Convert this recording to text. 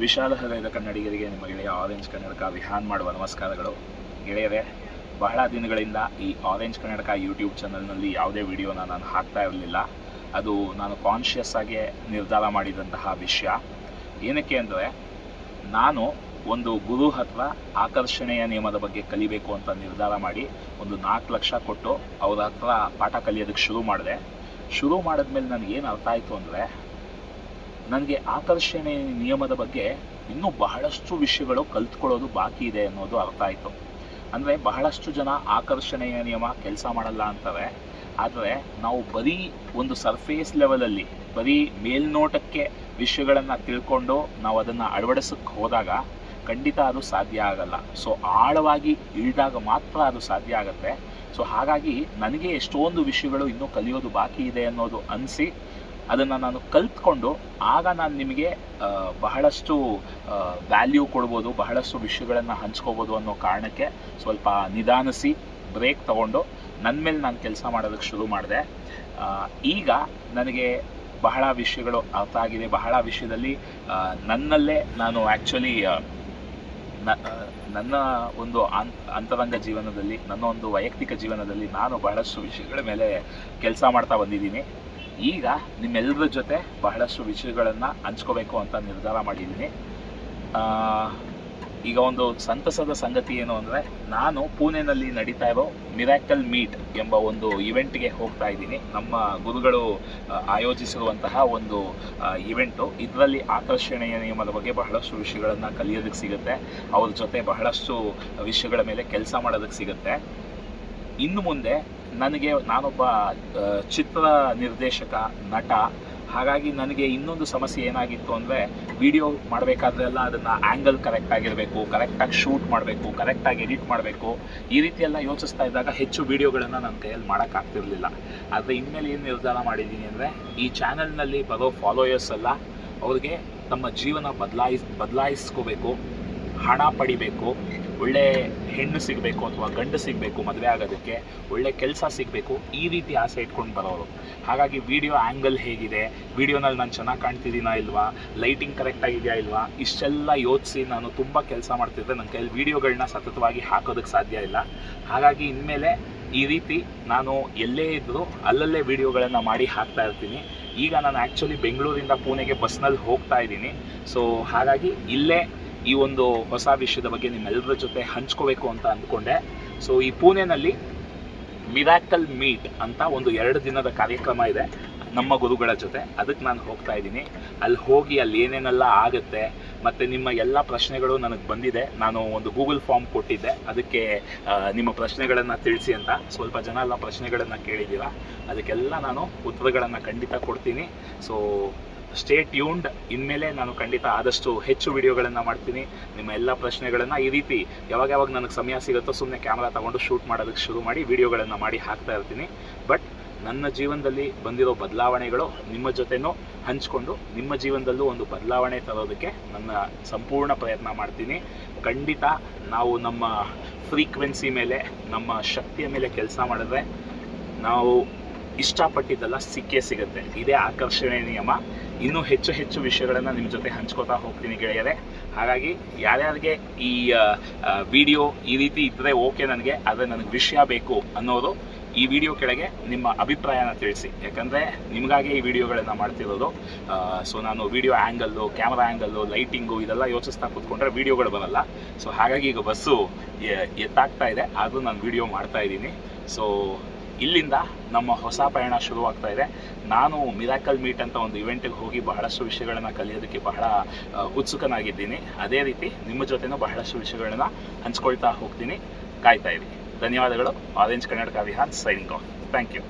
ವಿಶಾಲ ಹೃದಯದ ಕನ್ನಡಿಗರಿಗೆ ನಿಮ್ಮ ಗೆಳೆಯ ಆರೆಂಜ್ ಕನ್ನಡಕ ವಿಹಾನ್ ಮಾಡುವ ನಮಸ್ಕಾರಗಳು. ಗೆಳೆಯರೇ, ಬಹಳ ದಿನಗಳಿಂದ ಈ ಆರೆಂಜ್ ಕನ್ನಡಕ ಯೂಟ್ಯೂಬ್ ಚಾನಲ್ನಲ್ಲಿ ಯಾವುದೇ ವಿಡಿಯೋನ ನಾನು ಹಾಕ್ತಾ ಇರಲಿಲ್ಲ. ಅದು ನಾನು ಕಾನ್ಷಿಯಸ್ ಆಗಿ ನಿರ್ಧಾರ ಮಾಡಿದಂತಹ ವಿಷಯ. ಏನಕ್ಕೆ ಅಂದರೆ, ನಾನು ಒಂದು ಗುರು ಹತ್ರ ಆಕರ್ಷಣೆಯ ನಿಯಮದ ಬಗ್ಗೆ ಕಲಿಬೇಕು ಅಂತ ನಿರ್ಧಾರ ಮಾಡಿ ಒಂದು ನಾಲ್ಕು ಲಕ್ಷ ಕೊಟ್ಟು ಅವರ ಹತ್ರ ಪಾಠ ಕಲಿಯೋದಕ್ಕೆ ಶುರು ಮಾಡಿದೆ. ಶುರು ಮಾಡಿದ್ಮೇಲೆ ನನಗೇನು ಅರ್ಥ ಆಯಿತು ಅಂದರೆ ನನಗೆ ಆಕರ್ಷಣೆ ನಿಯಮದ ಬಗ್ಗೆ ಇನ್ನೂ ಬಹಳಷ್ಟು ವಿಷಯಗಳು ಕಲ್ತ್ಕೊಳ್ಳೋದು ಬಾಕಿ ಇದೆ ಅನ್ನೋದು ಅರ್ಥ ಆಯಿತು. ಅಂದರೆ ಬಹಳಷ್ಟು ಜನ ಆಕರ್ಷಣೆಯ ನಿಯಮ ಕೆಲಸ ಮಾಡಲ್ಲ ಅಂತಾರೆ ಆದರೆ ನಾವು ಬರೀ ಒಂದು ಸರ್ಫೇಸ್ ಲೆವೆಲಲ್ಲಿ ಬರೀ ಮೇಲ್ನೋಟಕ್ಕೆ ವಿಷಯಗಳನ್ನು ತಿಳ್ಕೊಂಡು ನಾವು ಅದನ್ನು ಅಳವಡಿಸಕ್ಕೆ ಹೋದಾಗ ಖಂಡಿತ ಅದು ಸಾಧ್ಯ ಆಗಲ್ಲ. ಸೊ ಆಳವಾಗಿ ಇಳಿದಾಗ ಮಾತ್ರ ಅದು ಸಾಧ್ಯ ಆಗುತ್ತೆ. ಸೊ ಹಾಗಾಗಿ ನನಗೆ ಎಷ್ಟೊಂದು ವಿಷಯಗಳು ಇನ್ನೂ ಕಲಿಯೋದು ಬಾಕಿ ಇದೆ ಅನ್ನೋದು ಅನಿಸಿ ಅದನ್ನು ನಾನು ಕಲ್ತ್ಕೊಂಡು ಆಗ ನಾನು ನಿಮಗೆ ಬಹಳಷ್ಟು ವ್ಯಾಲ್ಯೂ ಕೊಡ್ಬೋದು, ಬಹಳಷ್ಟು ವಿಷಯಗಳನ್ನು ಹಂಚ್ಕೋಬೋದು ಅನ್ನೋ ಕಾರಣಕ್ಕೆ ಸ್ವಲ್ಪ ನಿಧಾನಿಸಿ ಬ್ರೇಕ್ ತಗೊಂಡು ನನ್ನ ಮೇಲೆ ನಾನು ಕೆಲಸ ಮಾಡೋದಕ್ಕೆ ಶುರು ಮಾಡಿದೆ. ಈಗ ನನಗೆ ಬಹಳ ವಿಷಯಗಳು ಅರ್ಥ ಆಗಿದೆ. ಬಹಳ ವಿಷಯದಲ್ಲಿ ನನ್ನಲ್ಲೇ ನಾನು ಆ್ಯಕ್ಚುಲಿ ನನ್ನ ಒಂದು ಅಂತರಂಗ ಜೀವನದಲ್ಲಿ, ನನ್ನ ಒಂದು ವೈಯಕ್ತಿಕ ಜೀವನದಲ್ಲಿ ನಾನು ಬಹಳಷ್ಟು ವಿಷಯಗಳ ಮೇಲೆ ಕೆಲಸ ಮಾಡ್ತಾ ಬಂದಿದ್ದೀನಿ. ಈಗ ನಿಮ್ಮೆಲ್ಲರ ಜೊತೆ ಬಹಳಷ್ಟು ವಿಷಯಗಳನ್ನು ಹಂಚ್ಕೋಬೇಕು ಅಂತ ನಿರ್ಧಾರ ಮಾಡಿದ್ದೀನಿ. ಈಗ ಒಂದು ಸಂತಸದ ಸಂಗತಿ ಏನು ಅಂದರೆ, ನಾನು ಪುಣೆನಲ್ಲಿ ನಡೀತಾ ಇರೋ ಮಿರಾಕಲ್ ಮೀಟ್ ಎಂಬ ಒಂದು ಇವೆಂಟ್ಗೆ ಹೋಗ್ತಾ ಇದ್ದೀನಿ. ನಮ್ಮ ಗುರುಗಳು ಆಯೋಜಿಸಿರುವಂತಹ ಒಂದು ಇವೆಂಟು ಇದರಲ್ಲಿ ಆಕರ್ಷಣೆಯ ನಿಯಮದ ಬಗ್ಗೆ ಬಹಳಷ್ಟು ವಿಷಯಗಳನ್ನು ಕಲಿಯೋದಕ್ಕೆ ಸಿಗುತ್ತೆ. ಅವ್ರ ಜೊತೆ ಬಹಳಷ್ಟು ವಿಷಯಗಳ ಮೇಲೆ ಕೆಲಸ ಮಾಡೋದಕ್ಕೆ ಸಿಗುತ್ತೆ. ಇನ್ನು ಮುಂದೆ ನನಗೆ ನಾನೊಬ್ಬ ಚಿತ್ರ ನಿರ್ದೇಶಕ, ನಟ. ಹಾಗಾಗಿ ನನಗೆ ಇನ್ನೊಂದು ಸಮಸ್ಯೆ ಏನಾಗಿತ್ತು ಅಂದರೆ ವಿಡಿಯೋ ಮಾಡಬೇಕಾದ್ರೆಲ್ಲ ಅದನ್ನು ಆ್ಯಂಗಲ್ ಕರೆಕ್ಟ್ ಆಗಿರಬೇಕು ಕರೆಕ್ಟಾಗಿ ಶೂಟ್ ಮಾಡಬೇಕು ಕರೆಕ್ಟಾಗಿ ಎಡಿಟ್ ಮಾಡಬೇಕು. ಈ ರೀತಿ ಎಲ್ಲ ಯೋಚಿಸ್ತಾ ಇದ್ದಾಗ ಹೆಚ್ಚು ವಿಡಿಯೋಗಳನ್ನು ನನ್ನ ಕೈಯಲ್ಲಿ ಮಾಡೋಕ್ಕಾಗ್ತಿರಲಿಲ್ಲ ಆದರೆ ಇನ್ಮೇಲೆ ಏನು ನಿರ್ಧಾರ ಮಾಡಿದ್ದೀನಿ ಅಂದರೆ, ಈ ಚಾನಲ್ನಲ್ಲಿ ಬರೋ ಫಾಲೋಯರ್ಸ್ ಎಲ್ಲ ಅವ್ರಿಗೆ ತಮ್ಮ ಜೀವನ ಬದಲಾಯಿಸ್, ಬದಲಾಯಿಸ್ಕೋಬೇಕು. ಹಣ ಪಡಿಬೇಕು, ಒಳ್ಳೆ ಹೆಣ್ಣು ಸಿಗಬೇಕು ಅಥವಾ ಗಂಡು ಸಿಗಬೇಕು, ಮದುವೆ ಆಗೋದಕ್ಕೆ ಒಳ್ಳೆ ಕೆಲಸ ಸಿಗಬೇಕು, ಈ ರೀತಿ ಆಸೆ ಇಟ್ಕೊಂಡು ಬರೋರು. ಹಾಗಾಗಿ ವಿಡಿಯೋ ಆ್ಯಂಗಲ್ ಹೇಗಿದೆ ವಿಡಿಯೋನಲ್ಲಿ ನಾನು ಚೆನ್ನಾಗಿ ಕಾಣ್ತಿದ್ದೀನಾ ಇಲ್ವಾ ಲೈಟಿಂಗ್ ಕರೆಕ್ಟ್ ಆಗಿದೆಯಾ ಇಲ್ವಾ, ಇಷ್ಟೆಲ್ಲ ಯೋಚಿಸಿ ನಾನು ತುಂಬ ಕೆಲಸ ಮಾಡ್ತಿದ್ದೆ ನನ್ನ ಕೈಯಲ್ಲಿ ವಿಡಿಯೋಗಳನ್ನ ಸತತವಾಗಿ ಹಾಕೋದಕ್ಕೆ ಸಾಧ್ಯ ಇಲ್ಲ. ಹಾಗಾಗಿ ಇನ್ಮೇಲೆ ಈ ರೀತಿ ನಾನು ಎಲ್ಲೇ ಇದ್ದರೂ ಅಲ್ಲಲ್ಲೇ ವಿಡಿಯೋಗಳನ್ನು ಮಾಡಿ ಹಾಕ್ತಾ ಇರ್ತೀನಿ. ಈಗ ನಾನು ಆ್ಯಕ್ಚುಲಿ ಬೆಂಗಳೂರಿಂದ ಪುಣೆಗೆ ಬಸ್ನಲ್ಲಿ ಹೋಗ್ತಾ ಇದ್ದೀನಿ. ಸೊ ಹಾಗಾಗಿ ಇಲ್ಲೇ ಈ ಒಂದು ಹೊಸ ವಿಷಯದ ಬಗ್ಗೆ ನಿಮ್ಮೆಲ್ಲರ ಜೊತೆ ಹಂಚ್ಕೋಬೇಕು ಅಂತ ಅಂದ್ಕೊಂಡೆ. ಸೊ ಈ ಪುಣೆನಲ್ಲಿ ಮಿರಾಕಲ್ ಮೀಟ್ ಅಂತ ಒಂದು ಎರಡು ದಿನದ ಕಾರ್ಯಕ್ರಮ ಇದೆ ನಮ್ಮ ಗುರುಗಳ ಜೊತೆ. ಅದಕ್ಕೆ ನಾನು ಹೋಗ್ತಾ ಇದ್ದೀನಿ. ಅಲ್ಲಿ ಹೋಗಿ ಅಲ್ಲಿ ಏನೇನೆಲ್ಲ ಆಗುತ್ತೆ ಮತ್ತು ನಿಮ್ಮ ಎಲ್ಲ ಪ್ರಶ್ನೆಗಳು ನನಗೆ ಬಂದಿದೆ. ನಾನು ಒಂದು ಗೂಗಲ್ ಫಾರ್ಮ್ ಕೊಟ್ಟಿದ್ದೆ. ಅದಕ್ಕೆ ನಿಮ್ಮ ಪ್ರಶ್ನೆಗಳನ್ನು ತಿಳಿಸಿ ಅಂತ. ಸ್ವಲ್ಪ ಜನ ಎಲ್ಲ ಪ್ರಶ್ನೆಗಳನ್ನು ಕೇಳಿದ್ದೀರಾ? ಅದಕ್ಕೆಲ್ಲ ನಾನು ಉತ್ತರಗಳನ್ನು ಖಂಡಿತ ಕೊಡ್ತೀನಿ. ಸೊ ಸ್ಟೇ ಟ್ಯೂನ್ಡ್ ಇನ್ಮೇಲೆ ನಾನು ಖಂಡಿತ ಆದಷ್ಟು ಹೆಚ್ಚು ವಿಡಿಯೋಗಳನ್ನು ಮಾಡ್ತೀನಿ. ನಿಮ್ಮ ಎಲ್ಲ ಪ್ರಶ್ನೆಗಳನ್ನು ಈ ರೀತಿ ಯಾವಾಗ ಯಾವಾಗ ನನಗೆ ಸಮಯ ಸಿಗುತ್ತೋ ಸುಮ್ಮನೆ ಕ್ಯಾಮ್ರಾ ತಗೊಂಡು ಶೂಟ್ ಮಾಡೋದಕ್ಕೆ ಶುರು ಮಾಡಿ ವಿಡಿಯೋಗಳನ್ನು ಮಾಡಿ ಹಾಕ್ತಾ ಇರ್ತೀನಿ. ಬಟ್ ನನ್ನ ಜೀವನದಲ್ಲಿ ಬಂದಿರೋ ಬದಲಾವಣೆಗಳು ನಿಮ್ಮ ಜೊತೆನೂ ಹಂಚ್ಕೊಂಡು ನಿಮ್ಮ ಜೀವನದಲ್ಲೂ ಒಂದು ಬದಲಾವಣೆ ತರೋದಕ್ಕೆ ನನ್ನ ಸಂಪೂರ್ಣ ಪ್ರಯತ್ನ ಮಾಡ್ತೀನಿ. ಖಂಡಿತ ನಾವು ನಮ್ಮ ಫ್ರೀಕ್ವೆನ್ಸಿ ಮೇಲೆ, ನಮ್ಮ ಶಕ್ತಿಯ ಮೇಲೆ ಕೆಲಸ ಮಾಡಿದ್ರೆ ನಾವು ಇಷ್ಟಪಟ್ಟಿದ್ದೆಲ್ಲ ಸಿಕ್ಕೇ ಸಿಗುತ್ತೆ. ಇದೇ ಆಕರ್ಷಣೆ ನಿಯಮ. ಇನ್ನೂ ಹೆಚ್ಚು ಹೆಚ್ಚು ವಿಷಯಗಳನ್ನು ನಿಮ್ಮ ಜೊತೆ ಹಂಚ್ಕೋತಾ ಹೋಗ್ತೀನಿ ಗೆಳೆಯರೆ. ಹಾಗಾಗಿ ಯಾರ್ಯಾರಿಗೆ ಈ ವಿಡಿಯೋ ಈ ರೀತಿ ಇದ್ದರೆ ಓಕೆ ನನಗೆ, ಆದರೆ ನನಗೆ ವಿಷಯ ಬೇಕು ಅನ್ನೋರು ಈ ವಿಡಿಯೋ ಕೆಳಗೆ ನಿಮ್ಮ ಅಭಿಪ್ರಾಯನ ತಿಳಿಸಿ. ಯಾಕಂದರೆ ನಿಮಗಾಗಿ ಈ ವಿಡಿಯೋಗಳನ್ನು ಮಾಡ್ತಿರೋದು ಸೊ ನಾನು video angle camera angle lighting ಇದೆಲ್ಲ ಯೋಚಿಸ್ತಾ ಕೂತ್ಕೊಂಡ್ರೆ ವಿಡಿಯೋಗಳು ಬರಲ್ಲ. ಸೊ ಹಾಗಾಗಿ ಈಗ ಬಸ್ಸು ಎತ್ತಾಗ್ತಾ ಇದೆ, ಆದರೂ ನಾನು ವಿಡಿಯೋ ಮಾಡ್ತಾ ಇದ್ದೀನಿ. ಸೊ ಇಲ್ಲಿಂದ ನಮ್ಮ ಹೊಸ ಪಯಣ ಶುರುವಾಗ್ತಾ ಇದೆ. ನಾನು ಮಿರಾಕಲ್ ಮೀಟ್ ಅಂತ ಒಂದು ಇವೆಂಟಿಗೆ ಹೋಗಿ ಬಹಳಷ್ಟು ವಿಷಯಗಳನ್ನು ಕಲಿಯೋದಕ್ಕೆ ಬಹಳ ಉತ್ಸುಕನಾಗಿದ್ದೀನಿ. ಅದೇ ರೀತಿ ನಿಮ್ಮ ಜೊತೆನೂ ಬಹಳಷ್ಟು ವಿಷಯಗಳನ್ನ ಹಂಚ್ಕೊಳ್ತಾ ಹೋಗ್ತೀನಿ. ಕಾಯ್ತಾ ಇರಿ. ಧನ್ಯವಾದಗಳು. Orange Karnataka Vihan signing off thank you